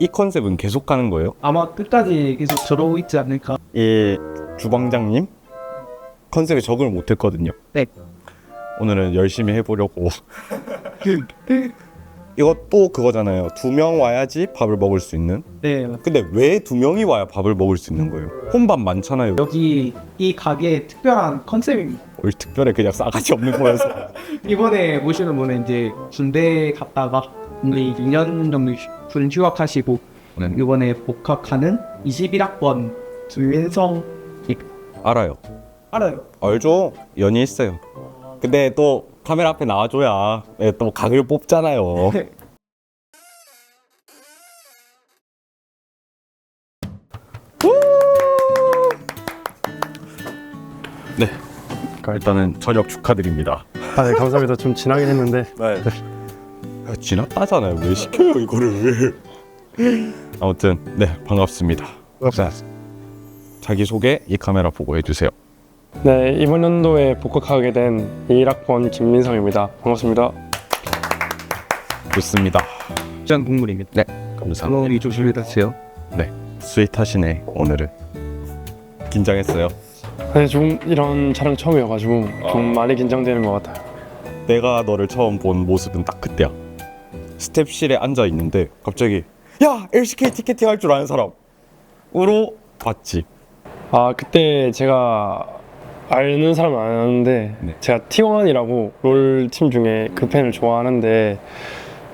이 컨셉은 계속 가는 거예요? 아마 끝까지 계속 저러고 있지 않을까. 이 주방장님 컨셉에 적응을 못했거든요. 네. 오늘은 열심히 해보려고. 이거 또 그거잖아요. 두 명 와야지 밥을 먹을 수 있는. 네. 근데 왜 두 명이 와야 밥을 먹을 수 있는 거예요? 혼밥 많잖아요. 여기 이 가게의 특별한 컨셉입니다. 올 특별히 그냥 싸가지 없는 거여서. 이번에 모시는 분은 이제 군대 갔다가 우리 2년 정도 군 휴학하시고 네. 이번에 복학하는 21학번 주인성 알아요. 알아요. 알죠? 연이 있어요. 근데 또 카메라 앞에 나와줘야 예, 또 각을 뽑잖아요. 네. 일단은 저녁 축하드립니다. 아, 네, 감사합니다. 좀 지나긴 했는데 네. 야, 지났다잖아요. 왜 시켜요 이거를? 아무튼 네 반갑습니다. 자, 자기 소개 이 카메라 보고 해주세요. 네, 이번 연도에 복학하게 된 1학번 김민성입니다. 반갑습니다. 좋습니다. 짠 국물입니다. 네, 감사합니다. 어머니 조심히 가세요. 스윗하시네 오늘은. 긴장했어요. 네, 좀 이런 촬영 처음이어가지고 좀 많이 긴장되는 것 같아요. 내가 너를 처음 본 모습은 딱 그때야. 스텝실에 앉아 있는데 갑자기 야 LCK 티켓팅 할 줄 아는 사람으로 봤지. 아, 그때 제가 아는 사람은 안 아는데 네. 제가 T1이라고 롤 팀 중에 그 팬을 좋아하는데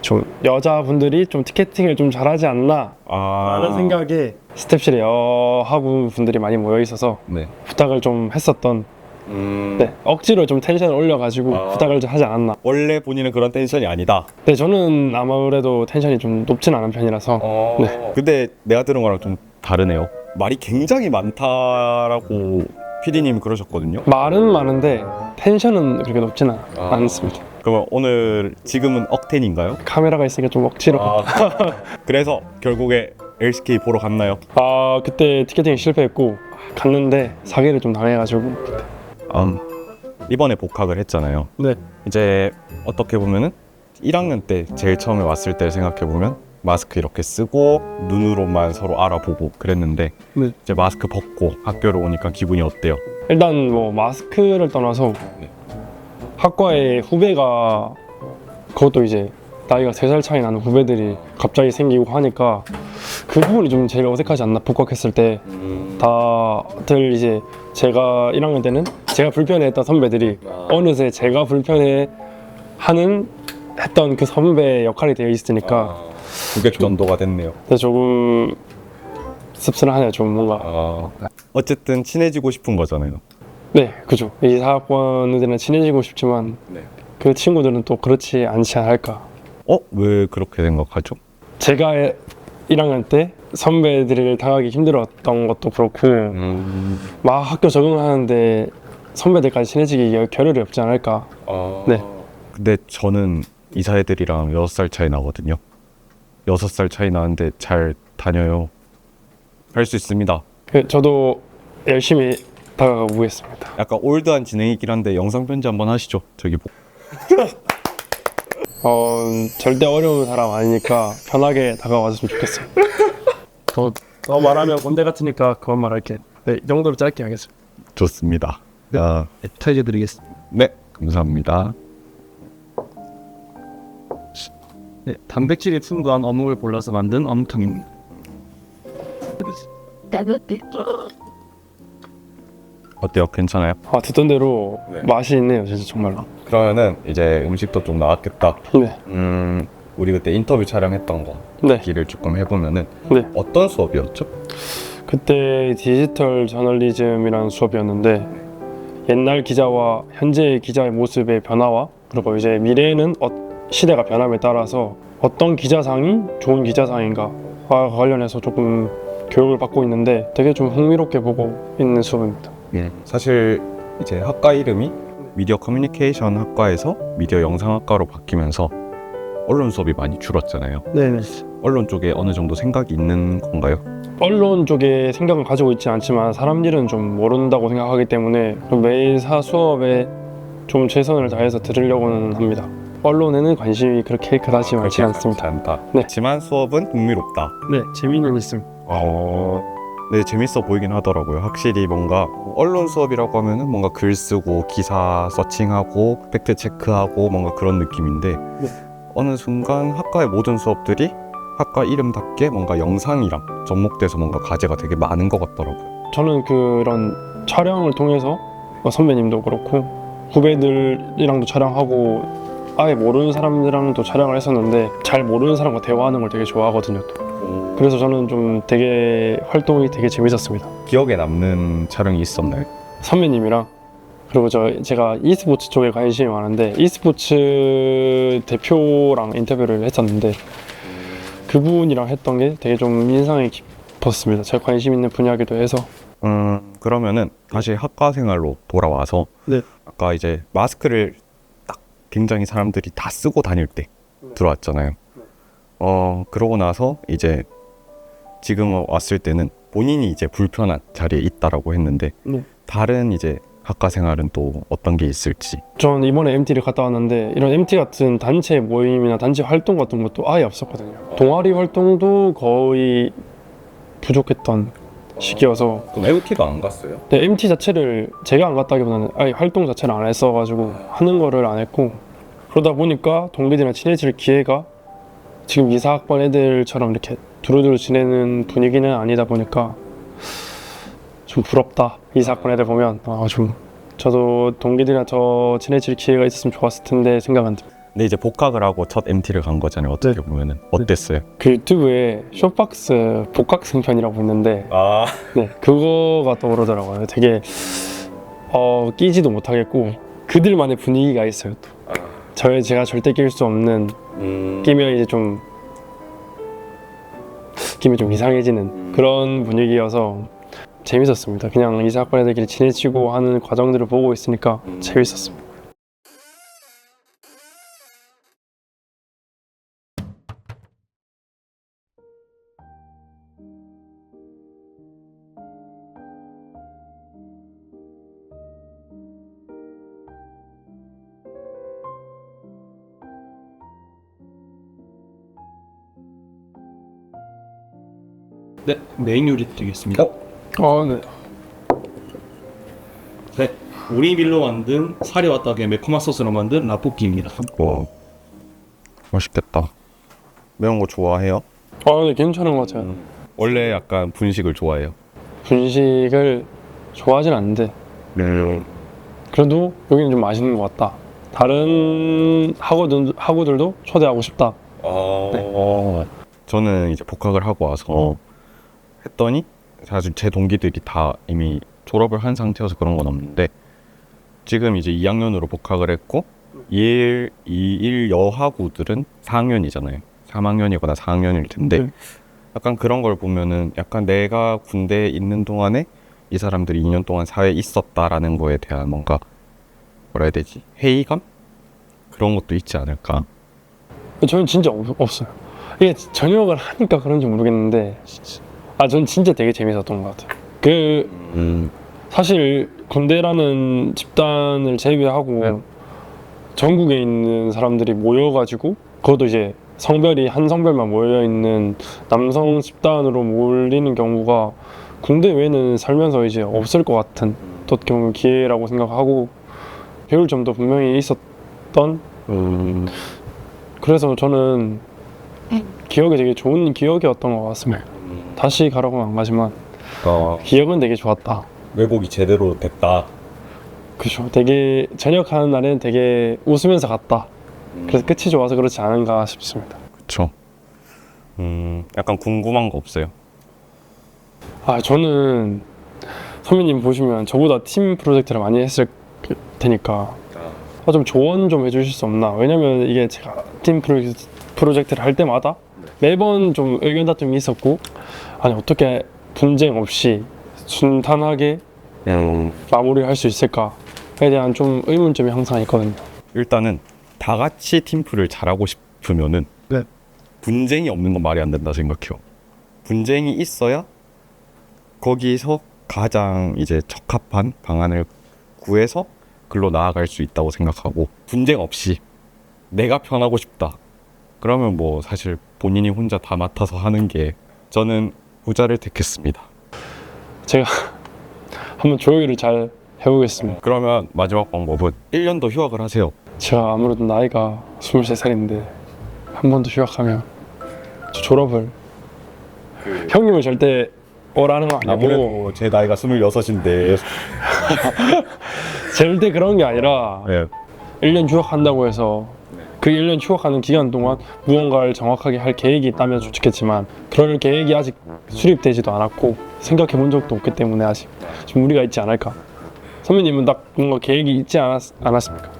좀 여자분들이 좀 티켓팅을 좀 잘하지 않나 아 라는 생각에 스텝실에 여하구 분들이 많이 모여 있어서 네. 부탁을 좀 했었던 음, 네, 억지로 좀 텐션을 올려가지고 아. 부탁을 좀 하지 않았나 원래 본인은 그런 텐션이 아니다. 네, 저는 아무래도 텐션이 좀 높진 않은 편이라서 네. 근데 내가 들은 거랑 좀 다르네요. 말이 굉장히 많다라고 피디님이 그러셨거든요. 말은 많은데 텐션은 그렇게 높지는 아. 않습니다. 그러면 오늘 지금은 억텐인가요? 카메라가 있으니까 좀 억지로. 아, 그래서 결국에 LCK 보러 갔나요? 그때 티켓팅 실패했고 갔는데 사기를 좀 당해가지고 음, 이번에 복학을 했잖아요. 네, 이제 어떻게 보면은 1학년 때 제일 처음에 왔을 때 생각해 보면 마스크 이렇게 쓰고 눈으로만 서로 알아보고 그랬는데 네. 이제 마스크 벗고 학교를 오니까 기분이 어때요? 일단 뭐 마스크를 떠나서 네. 학과에 후배가 그것도 이제 나이가 세 살 차이 나는 후배들이 갑자기 생기고 하니까 그 부분이 좀 제일 어색하지 않나 복학했을 때 다들 이제 제가 1학년 때는 제가 불편해했던 선배들이 어느새 제가 불편해 하는 했던 그 선배 역할이 되어 있으니까 고객 전도가 됐네요. 그래서 조금 씁쓸하네요 좀 뭔가 아, 어쨌든 친해지고 싶은 거잖아요. 네 그죠 이 사학번들은 친해지고 싶지만 네. 그 친구들은 또 그렇지 않지 않을까 어? 왜 그렇게 생각하죠? 제가 1학년 때 선배들을 당하기 힘들었던 것도 그렇고 음, 막 학교 적응하는데 선배들까지 친해지기 겨를이 없지 않을까 네. 근데 저는 이사 애들이랑 6살 차이 나거든요. 6살 차이 나는데 잘 다녀요. 할 수 있습니다. 그 저도 열심히 다가가 보겠습니다 약간 올드한 진행이긴 한데 영상 편지 한번 하시죠. 저기 뭐. 어 절대 어려운 사람 아니니까 편하게 다가와줬으면 좋겠어요 더, 더 말하면 꼰대 같으니까 그만 말할게 네 이 정도로 짧게 하겠습니다 좋습니다. 아, 타이즈 드리겠습니다. 네, 감사합니다. 네, 단백질이 풍부한 어묵을 골라서 만든 어묵탕입니다. 어때요? 괜찮아요? 아 듣던 대로 네. 맛이 있네요 진짜 정말로 그러면은 이제 음식도 좀 나왔겠다. 네 음, 우리 그때 인터뷰 촬영했던 거 네. 기를 조금 해보면은 네. 어떤 수업이었죠? 그때 디지털 저널리즘이라는 수업이었는데 옛날 기자와 현재 기자의 모습의 변화와 그리고 이제 미래에는 어- 시대가 변함에 따라서 어떤 기자상이 좋은 기자상인가와 관련해서 조금 교육을 받고 있는데 되게 좀 흥미롭게 보고 있는 수업입니다. 사실 이제 학과 이름이 미디어 커뮤니케이션 학과에서 미디어 영상학과로 바뀌면서 언론 수업이 많이 줄었잖아요. 네네. 언론 쪽에 어느 정도 생각이 있는 건가요? 언론 쪽에 생각을 가지고 있지 않지만 사람들은 좀 모른다고 생각하기 때문에 좀 매일 사 수업에 좀 최선을 다해서 들으려고는 합니다. 언론에는 관심이 그렇게 그다지 많지 않습니다. 않다. 네. 하지만 수업은 흥미롭다. 네, 재미는 있습니다. 어, 네 재밌어 보이긴 하더라고요. 확실히 뭔가 언론 수업이라고 하면은 뭔가 글 쓰고 기사 서칭하고 팩트 체크하고 뭔가 그런 느낌인데 어느 순간 학과의 모든 수업들이 학과 이름답게 뭔가 영상이랑 접목돼서 뭔가 과제가 되게 많은 것 같더라고요. 저는 그런 촬영을 통해서 뭐 선배님도 그렇고 후배들이랑도 촬영하고 아예 모르는 사람들이랑도 촬영을 했었는데 잘 모르는 사람과 대화하는 걸 되게 좋아하거든요. 또. 그래서 저는 좀 되게 활동이 되게 재밌었습니다. 기억에 남는 촬영이 있었나요? 선배님이랑 그리고 저 제가 e스포츠 쪽에 관심이 많은데 e스포츠 대표랑 인터뷰를 했었는데 그분이랑 했던 게 되게 좀 인상이 깊었습니다. 제가 관심 있는 분야기도 해서 음 그러면은 다시 학과 생활로 돌아와서 네. 아까 이제 마스크를 딱 굉장히 사람들이 다 쓰고 다닐 때 들어왔잖아요. 어 그러고 나서 이제 지금 왔을 때는 본인이 이제 불편한 자리에 있다라고 했는데 네. 다른 이제 학과 생활은 또 어떤 게 있을지. 전 이번에 MT를 갔다 왔는데 이런 MT 같은 단체 모임이나 단체 활동 같은 것도 아예 없었거든요. 동아리 활동도 거의 부족했던 시기여서 그럼 MT도 안 갔어요? 근데 MT 자체를 제가 안 갔다기보다는 아예 활동 자체를 안 했어가지고 하는 거를 안 했고 그러다 보니까 동기들이랑 친해질 기회가 지금 이사학번 애들처럼 이렇게 두루두루 지내는 분위기는 아니다 보니까 좀 부럽다 이사학번 애들 보면 아 좀 저도 동기들이랑 더 친해질 기회가 있었으면 좋았을 텐데 생각은 듭니다. 근데 이제 복학을 하고 첫 MT를 간 거잖아요. 어떻게 보면은 어땠어요? 그 유튜브에 쇼박스 복학생 편이라고 있는데 아 네, 그거가 떠오르더라고요. 되게 어, 끼지도 못하겠고 그들만의 분위기가 있어요. 또. 저의 제가 절대 낄 수 없는 음, 끼면 이제 좀 끼면 좀 이상해지는 그런 분위기여서 재밌었습니다. 그냥 이사학번 애들끼리 친해지고 하는 과정들을 보고 있으니까 재밌었습니다. 네, 메인 요리 되겠습니다. 어, 네. 네, 오리밀로 만든 사리와 떡의 매콤한 소스로 만든 라볶이입니다. 와 맛있겠다. 매운 거 좋아해요? 아, 네, 괜찮은 것 같아요. 원래 약간 분식을 좋아해요. 분식을 좋아하진 않는데 네. 그래도 여기는 좀 맛있는 것 같다. 다른 학우들, 학우들도 초대하고 싶다. 어. 저는 이제 복학을 하고 와서 했더니 사실 제 동기들이 다 이미 졸업을 한 상태여서 그런 건 없는데 지금 이제 2학년으로 복학을 했고 1, 2, 1 여학우들은 4학년이잖아요. 3학년이거나 4학년일 텐데 네. 약간 그런 걸 보면은 약간 내가 군대에 있는 동안에 이 사람들이 2년 동안 사회에 있었다라는 거에 대한 뭔가 뭐라 해야 되지? 회의감? 그런 것도 있지 않을까. 저는 진짜 없, 없어요. 이게 전역을 하니까 그런지 모르겠는데, 아, 전 진짜 되게 재밌었던 것 같아요. 그, 음, 사실 군대라는 집단을 제외하고 네. 전국에 있는 사람들이 모여가지고, 그것도 이제 성별이 한 성별만 모여 있는 남성 집단으로 몰리는 경우가 군대 외에는 살면서 이제 없을 것 같은 또 보면 기회라고 생각하고 배울 점도 분명히 있었던 음, 그래서 저는 기억이 되게 좋은 기억이었던 것 같습니다. 다시 가라고는 안 가지만 그러니까 기억은 되게 좋았다. 왜곡이 제대로 됐다. 그죠. 되게 전역하는 날에는 되게 웃으면서 갔다. 그래서 끝이 좋아서 그렇지 않은가 싶습니다. 그쵸. 음, 약간 궁금한 거 없어요? 아 저는 선배님 보시면 저보다 팀 프로젝트를 많이 했을 그- 테니까 아, 좀 조언 좀 해주실 수 없나? 왜냐면 이게 제가 팀 프로젝트, 프로젝트를 할 때마다 매번 좀 의견 다툼이 있었고 아니 어떻게 분쟁 없이 순탄하게 음, 마무리할 수 있을까에 대한 좀 의문점이 항상 있거든요. 일단은 다 같이 팀플을 잘하고 싶으면은 네. 분쟁이 없는 건 말이 안 된다 생각해요. 분쟁이 있어야 거기서 가장 이제 적합한 방안을 구해서 글로 나아갈 수 있다고 생각하고 분쟁 없이 내가 편하고 싶다. 그러면 뭐 사실 본인이 혼자 다 맡아서 하는 게 저는 후자를 택했습니다. 제가 한번 조율을 잘 해보겠습니다. 그러면 마지막 방법은 1년 더 휴학을 하세요. 제가 아무래도 나이가 23살인데 한 번 더 휴학하면 저 졸업을 형님은 절대 오라는 거 아니고 제 나이가 26인데 절대 그런 게 아니라 네. 1년 휴학한다고 해서 그 1년 휴학하는 기간 동안 무언가를 정확하게 할 계획이 있다면 좋겠지만 그럴 계획이 아직 수립되지도 않았고 생각해 본 적도 없기 때문에 아직 좀 무리가 있지 않을까 선배님은 딱 뭔가 계획이 있지 않았, 않았습니까?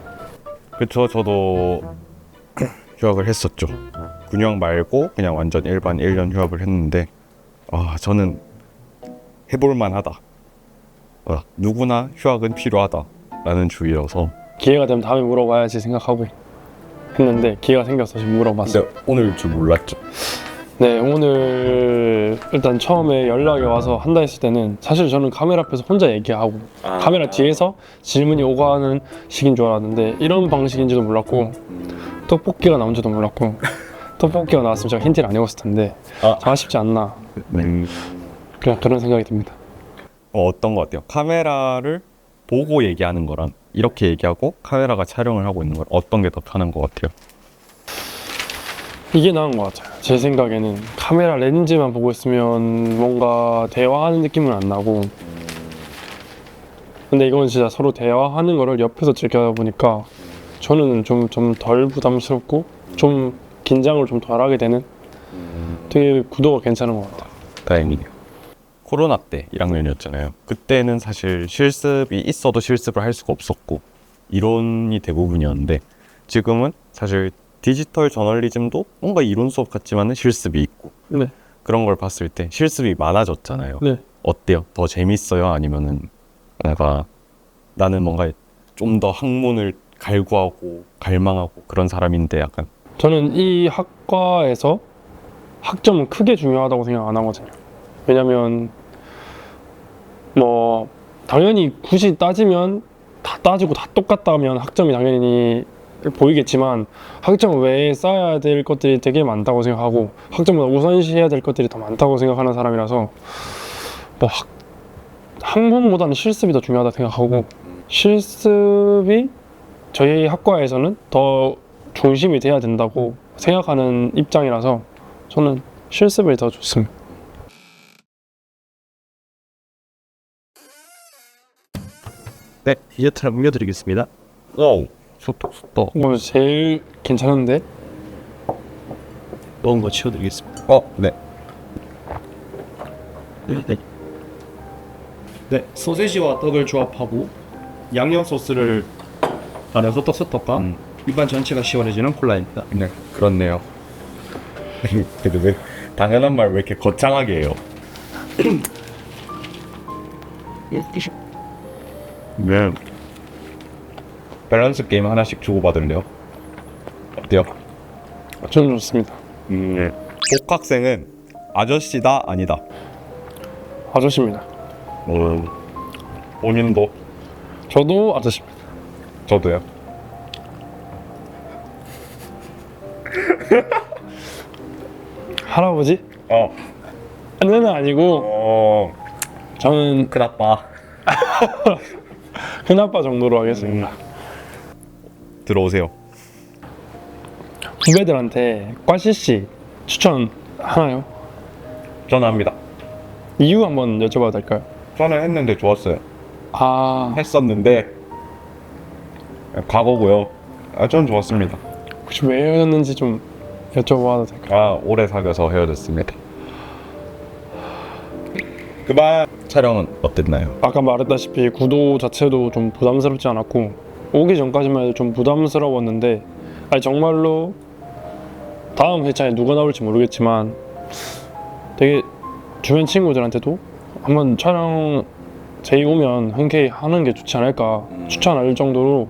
그쵸 저도 휴학을 했었죠. 군휴학 말고 그냥 완전 일반 1년 휴학을 했는데 아 저는 해볼 만하다. 어, 누구나 휴학은 필요하다라는 주의여서 기회가 되면 다음에 물어봐야지 생각하고 했는데 기회가 생겨서 지금 물어봤어요 근데 오늘 줄 몰랐죠. 네 오늘 일단 처음에 연락이 와서 한다 했을 때는 사실 저는 카메라 앞에서 혼자 얘기하고 카메라 뒤에서 질문이 오고 하는 식인 줄 알았는데 이런 방식인지도 몰랐고 떡볶이가 나온지도 몰랐고 떡볶이가 나왔으면 제가 힌트를 안 해봤을 텐데 아. 좀 아쉽지 않나 음, 그냥 그런 생각이 듭니다 어, 어떤 것 같아요? 카메라를 보고 얘기하는 거랑 이렇게 얘기하고 카메라가 촬영을 하고 있는 걸 어떤 게 더 편한 것 같아요? 이게 나은 것 같아요 제 생각에는 카메라 렌즈만 보고 있으면 뭔가 대화하는 느낌은 안 나고 근데 이건 진짜 서로 대화하는 거를 옆에서 지켜보니까 저는 좀 좀 덜 부담스럽고 좀 긴장을 좀 덜하게 되는 되게 구도가 괜찮은 것 같아요 다행이네요. 코로나 때 1학년이었잖아요. 그때는 사실 실습이 있어도 실습을 할 수가 없었고 이론이 대부분이었는데 지금은 사실 디지털 저널리즘도 뭔가 이론 수업 같지만은 실습이 있고 네. 그런 걸 봤을 때 실습이 많아졌잖아요. 네. 어때요? 더 재밌어요? 아니면은 내가 나는 뭔가 좀 더 학문을 갈구하고 갈망하고 그런 사람인데 약간 저는 이 학과에서 학점은 크게 중요하다고 생각 안 하거든요. 왜냐면 뭐 당연히 굳이 따지면 다 따지고 다 똑같다면 학점이 당연히 보이겠지만 학점 외에 쌓아야 될 것들이 되게 많다고 생각하고 학점보다 우선시해야 될 것들이 더 많다고 생각하는 사람이라서 뭐 학, 학문보다는 실습이 더 중요하다 생각하고 실습이 저희 학과에서는 더 중심이 돼야 된다고 생각하는 입장이라서 저는 실습이 더 좋습니다. 네, 디저트를 옮겨드리겠습니다. 오 소떡 소떡 이거 제일 괜찮은데 먹은 거 치워드리겠습니다. 어 네. 네, 네. 네, 소세지와 떡을 조합하고 양념 소스를 안에서 떡스떡과 음. 입안 전체가 시원해지는 콜라입니다. 네 그렇네요. 근데 왜 당연한 말 왜 이렇게 거창하게 해요? 네. 밸런스 게임 하나씩 주고받을래요? 어때요? 저는 좋습니다. 음, 네. 복학생은 아저씨다 아니다. 아저씨입니다. 음, 본인도 저도 아저씨입니다. 저도요. 할아버지? 어, 아니는 아니고 어, 저는 큰아빠 큰아빠 정도로 하겠습니다. 들어오세요. 후배들한테 과CC 추천 하나요? 전화합니다. 이유 한번 여쭤봐도 될까요? 저는 했는데 좋았어요. 아 했었는데 과거고요. 아, 전 좋았습니다. 혹시 왜 헤어졌는지 좀 여쭤봐도 될까요? 아, 오래 사귀어서 헤어졌습니다. 그만. 촬영은 어땠나요? 아까 말했다시피 구도 자체도 좀 부담스럽지 않았고 오기 전까지만 해도 좀 부담스러웠는데 아니 정말로 다음 회차에 누가 나올지 모르겠지만 되게 주변 친구들한테도 한번 촬영 제이 오면 흔쾌히 하는 게 좋지 않을까 추천할 정도로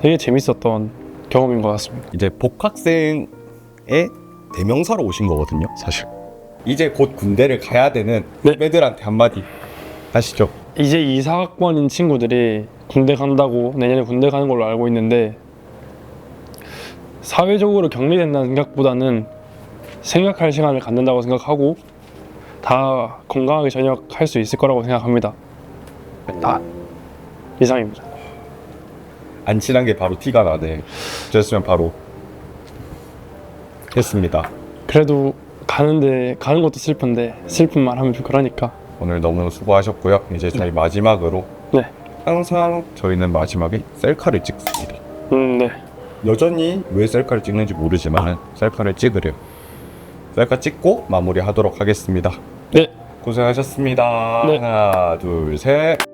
되게 재밌었던 경험인 것 같습니다. 이제 복학생의 대명사로 오신 거거든요, 사실. 이제 곧 군대를 가야 되는 네. 후배들한테 한마디 하시죠. 이제 이사학번인 친구들이 군대 간다고 내년에 군대 가는 걸로 알고 있는데 사회적으로 격리된다는 생각보다는 생각할 시간을 갖는다고 생각하고 다 건강하게 전역할 수 있을 거라고 생각합니다. 아, 이상입니다. 안 친한 게 바로 티가 나네. 저였으면 바로 했습니다. 그래도 가는데 가는 것도 슬픈데 슬픈 말 하면 좀 그러니까 오늘 너무 수고하셨고요. 이제 저희 마지막으로 네, 항상 저희는 마지막에 셀카를 찍습니다. 음, 네, 여전히 왜 셀카를 찍는지 모르지만 셀카를 찍으래요. 셀카 찍고 마무리하도록 하겠습니다. 네. 고생하셨습니다. 네. 하나, 둘, 셋.